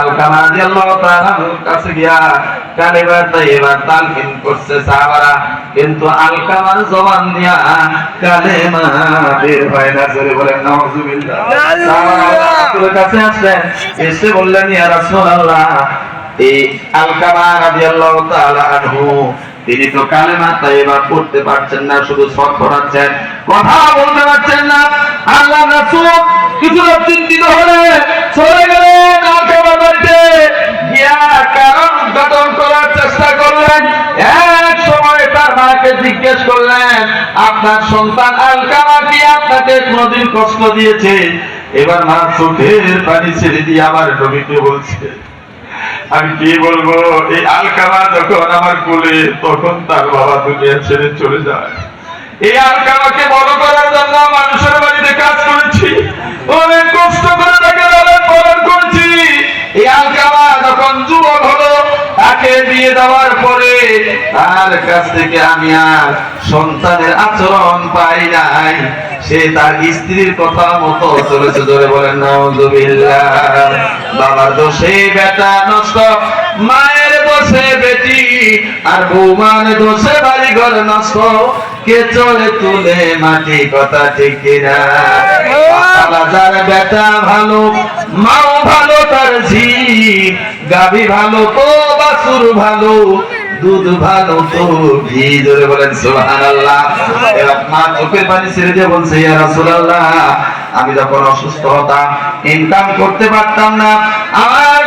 আলকামা রাদিয়াল্লাহু তাআলার কাছে গিয়া কালেমা তাইয়্যিবা তালকিন করছে সাহাবারা। কিন্তু আলকামার জবান দিয়া কালেমা বের হয় না জোরে বলেন নাউজুবিল্লাহ। সাহাবারা রাসূলের কাছে আসলেন এসে বললেন ইয়া রাসূলুল্লাহ এই আলকামা রাদিয়াল্লাহু তাআলা আনহু তিনি তো কালেমা তাইয়্যিবা পড়তে পারছেন না শুধু সব পড়াচ্ছেন। কথা বলতে পারছেন না। আল্লাহ রাসূল কিছুটা চিন্তিত হলে চলে জিজ্ঞেস করলেন, আপনার সন্তান আলকামা কি আপনাকে কোনদিন কষ্ট দিয়েছে? এবার মা চোখের পানি ছেড়ে দিয়ে আমার নবীকে বলছে, আমি কি বলব, এই আলকামা যখন আমার কোলে, তখন তার বাবা দুনিয়া ছেড়ে চলে যায়। এই আলকামাকে বড় করার জন্য মানুষের বিয়ে দেওয়ার পরে তার কাছ থেকে আমি আর সন্তানের আচরণ পাই নাই। সে তার স্ত্রীর কথা মতো চলেছে ধরে বলেন, নাউজুবিল্লাহ, বাবার দোষে বেটা নষ্ট, মায়ের দোষে বেটি আর বৌমার দোষে বাড়ি ঘর নষ্ট। কে চলে তুলে মাটি কথা ঠিক কিনা? বাজার বেটা ভালো, মাও ভালো, তার ঝি গাভি ভালো তো বাসুর ভালো, দুধ ভালো তো, ঘি ধরে বলেন মা চোখের পানি ছেড়ে দিয়ে বলছে আমি যখন অসুস্থ হতাম ইনকাম করতে পারতাম না। আমার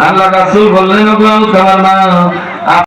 আল্লাহ রাসূল বললেন ওগো আলকামার মা